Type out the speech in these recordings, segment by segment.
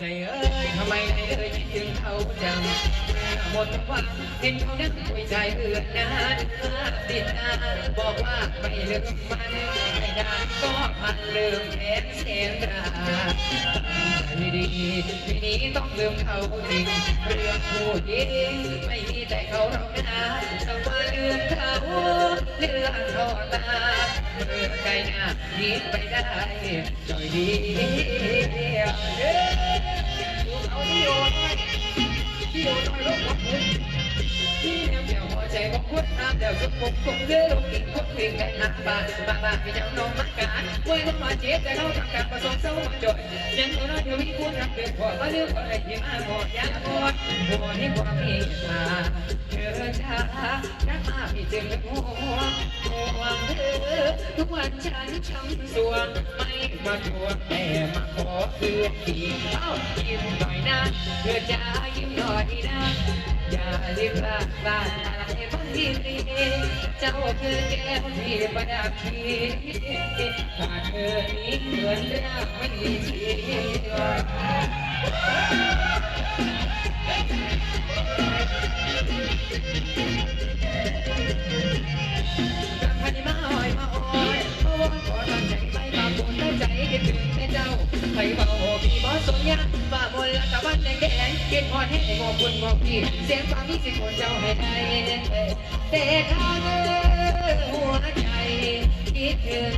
ใจเอ้ยทำไมไม่เลยคิดถึงเขาจัง หมดหวังเห็นเขานั้นคุยใจเอื่อนนานติดตาบอกว่าไม่ลืมมันไม่นานก็พันลืมแทนเสียงราดีดีทีนี้ต้องลืมเขาจริงเรื่องผู้หญิงไม่มีแต่เขาเรานะต้องมาลือนเขาเลือนทอตาเมื่อใจหน้ายิ้มไปได้จอยดีเด้อดูเขาที่โยน Yo, yo, yo, yo, ที่แนวแนวหัวใจของคุณน้ำเดี๋ยวสุดผมคงเลือลงอีกคนหนึ่งแค่นักบาบาบาพี่เจ้าน้องมักการไว้ลงมาเจ็บแต่เราทำการผสมเศร้ามาจอยยังตัวน้อยเดี๋ยวมีคุณรักเกินพอมาเรื่องอะไรที่มาหมดยากหมดหัวนี่ความมตตาเธอช้ารักมาพี่จึงห่วห่วเธอทุกวันฉันช้ำสวงไม่มาทวงแต่มาขอเพื่อนทีเอ้ายิ้มหน่อยนะเธอจะยิ้มหน่อยนะ อย่าบลาบาอะไรบางทีเจ้าคือแก้วที่ประดับชีถ้าเธอนี้เหมือนรักไม่มีชีวิต พันมาอ้อยมาอ้อยเพราะว่าขอทำใจไปมาปวดใจคิดถึงแต่เจ้าใครเบาพี่บอสนยาว่าบนละตะวันแดงแดงกินพอดให้งอคุณงอพี่เสียงความมีสิคนเจ้าให้ได้แต่ข้าเนื้อหัวใจคิดถึง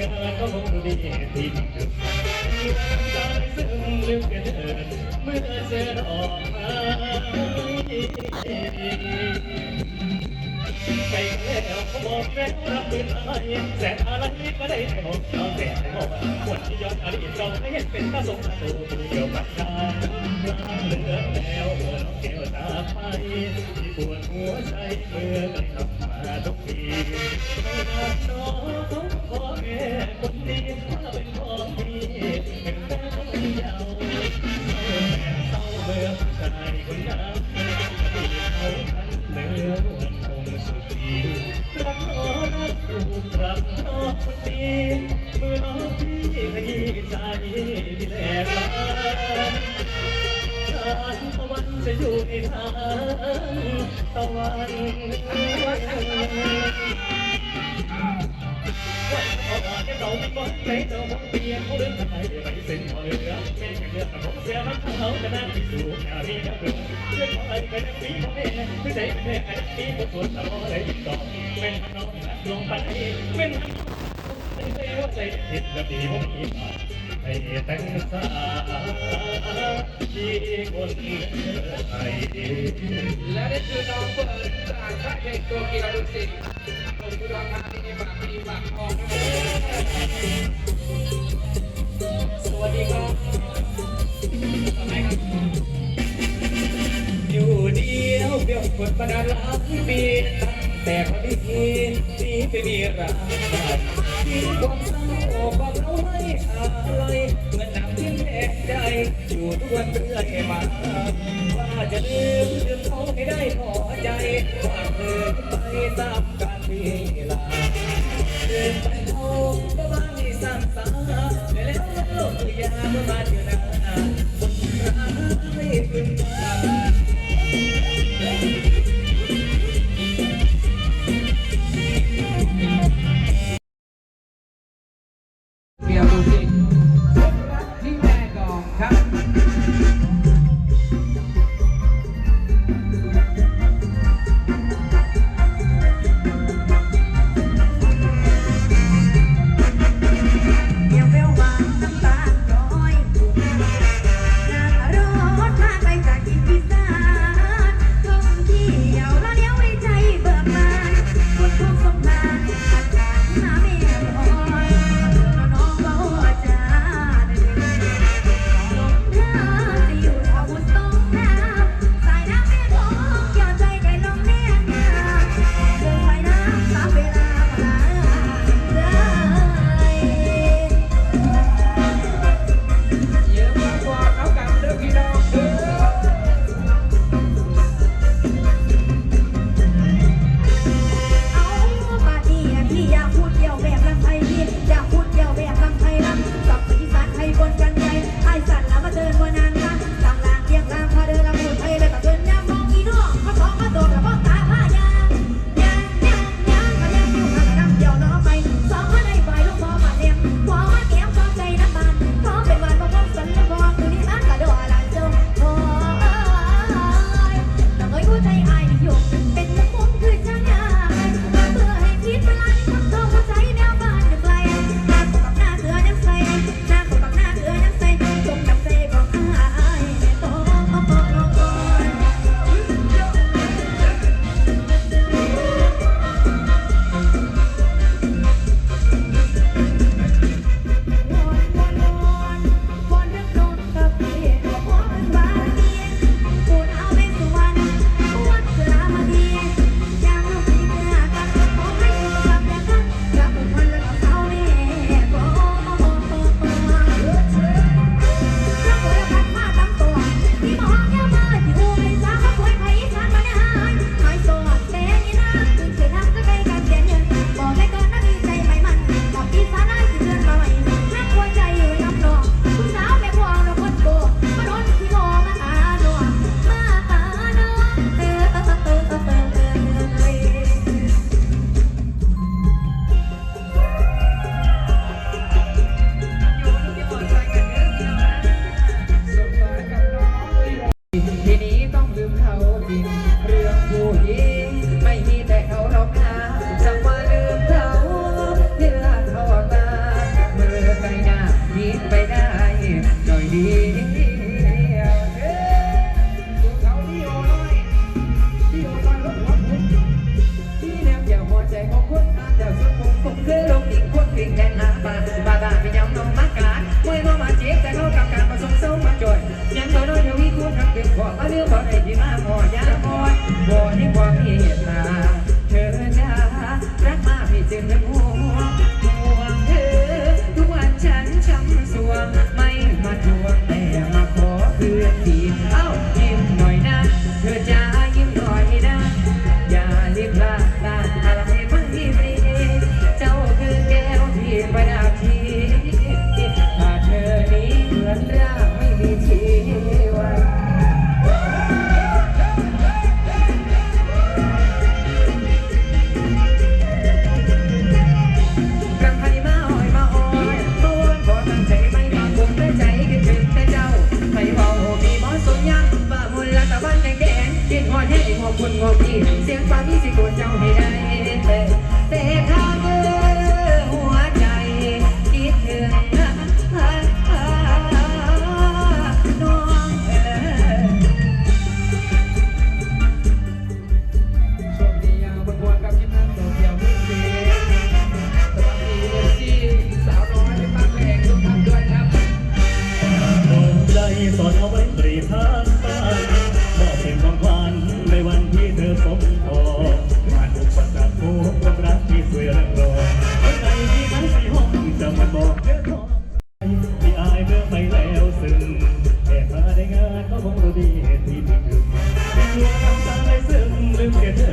ใครในงานก็คงรู้ดีที่ดึกตายซึมลืมกันเถิดเมื่อเจอออกมาไปแล้วก็บอกแล้วรับเป็นอะไรแสนอะไรก็ได้แต่บอกเราแต่บอกควรที่ย้อนอดีตเราไม่เห็นเป็นตาสงสารตัวเกี่ยวกับชาเหลือแล้วหัวน้องแก้วตาไปที่ปวดหัวใจเมื่อกั นทำมาทุกทีน้องพ่อแม่คนดีถ้าเป็นพ่อพี่เป็นแม่คนเยาว์เศร้าเมื่อชายคนนั้นเขาทันเลือคงสุดทีรักน้อรักถูกรักน้องคนดีเมื่อน้องพี่ขยี้ใจที่แหลกลานทางตะวันจะอยู่ในทางตะวัน ลอดเลยติดต่อเป็นทางน้องลงไปเป็นทางใจว่าใจผิดและดีผมอีก ให้แต่งสาที่คนไทยและนี่คือน้องเฟิร์นจากค่าเพลงตัวกีฬาดุสิตลงทุนราคาที่ฝากมีฝากทองนะครับสวัสดีครับต่อไปครับอยู่เดียวเบี้ยวกดประดาล้างปีแต่พอดีนี้ไปมีรักที่ความ ให้อะไรเมือนนังที่แท้ใจ อยู่ทุกวันเรื่อยมา ว่าจะลืมลืมเขาให้ได้พอใจว่าเธอไปตามการเวลาเดินไปเขาก็บ้านที่สร้างสาแล้วโลกยาเมื่อมาเจอหน้า ไปได้หน่อยดี ซึ